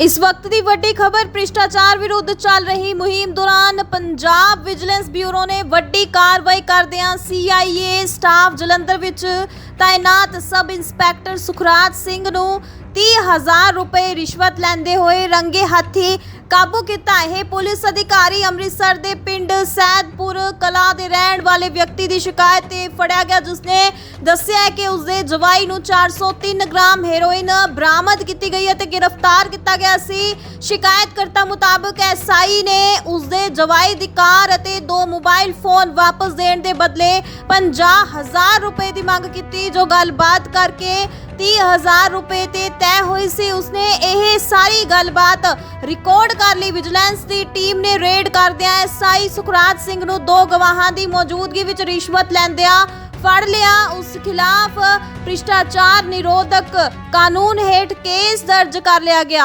ਇਸ ਵਕਤ ਦੀ ਵੱਡੀ ਖਬਰ, ਭ੍ਰਿਸ਼ਟਾਚਾਰ ਵਿਰੁੱਧ ਚੱਲ ਰਹੀ ਮੁਹਿੰਮ ਦੌਰਾਨ ਪੰਜਾਬ ਵਿਜੀਲੈਂਸ ਬਿਊਰੋ ਨੇ ਵੱਡੀ ਕਾਰਵਾਈ ਕਰਦਿਆਂ CIA ਸਟਾਫ ਜਲੰਧਰ ਵਿੱਚ ਤਾਇਨਾਤ ਸਬ ਇੰਸਪੈਕਟਰ ਸੁਖਰਾਜ ਸਿੰਘ ਨੂੰ 30000 ਰੁਪਏ ਰਿਸ਼ਵਤ ਲੈਂਦੇ ਹੋਏ ਰੰਗੇ ਹੱਥੀ ਕਾਬੂ ਕੀਤਾ ਇਹ ਪੁਲਿਸ ਅਧਿਕਾਰੀ ਅੰਮ੍ਰਿਤਸਰ ਦੇ ਪਿੰਡ ਸੈਦਪੁਰ ਕਲਾ ਦੇ ਰਹਿਣ ਵਾਲੇ ਵਿਅਕਤੀ ਦੀ ਸ਼ਿਕਾਇਤ ਤੇ ਫੜਿਆ ਗਿਆ, ਜਿਸਨੇ ਦੱਸਿਆ ਹੈ ਕਿ ਉਸਦੇ ਜਵਾਈ ਨੂੰ 403 ਗ੍ਰਾਮ ਹੈਰੋਇਨ ਬਰਾਮਦ ਕੀਤੀ ਗਈ ਹੈ ਤੇ ਗ੍ਰਿਫਤਾਰ ਕੀਤਾ ਗਿਆ ਸੀ। ਸ਼ਿਕਾਇਤਕਰਤਾ ਮੁਤਾਬਕ ਐਸਆਈ ਨੇ ਉਸਦੇ ਜਵਾਈ ਦੀ ਕਾਰ ਅਤੇ ਦੋ ਮੋਬਾਈਲ ਫੋਨ ਵਾਪਸ ਦੇਣ ਦੇ ਬਦਲੇ 50000 ਰੁਪਏ ਦੀ ਮੰਗ ਕੀਤੀ, ਜੋ ਗੱਲਬਾਤ ਕਰਕੇ 30000 ਰੁਪਏ ਤੇ ਤੈਅ ਹੋਈ ਸੀ। ਉਸਨੇ ਇਹ ਸਾਰੀ ਗੱਲਬਾਤ ਰਿਕਾਰਡ ਕਰ ਲਈ। ਵਿਜੀਲੈਂਸ ਦੀ ਟੀਮ ਨੇ ਰੇਡ ਕਰਦਿਆਂ ਐਸਆਈ ਸੁਖਰਾਜ ਸਿੰਘ ਨੂੰ ਦੋ ਗਵਾਹਾਂ ਦੀ ਮੌਜੂਦਗੀ ਵਿੱਚ ਰਿਸ਼ਵਤ ਲੈਂਦਿਆਂ ਫੜ ਲਿਆ। ਉਸ ਖਿਲਾਫ ਭ੍ਰਿਸ਼ਟਾਚਾਰ ਨਿਰੋਧਕ ਕਾਨੂੰਨ ਹੇਠ ਕੇਸ ਦਰਜ ਕਰ ਲਿਆ ਗਿਆ।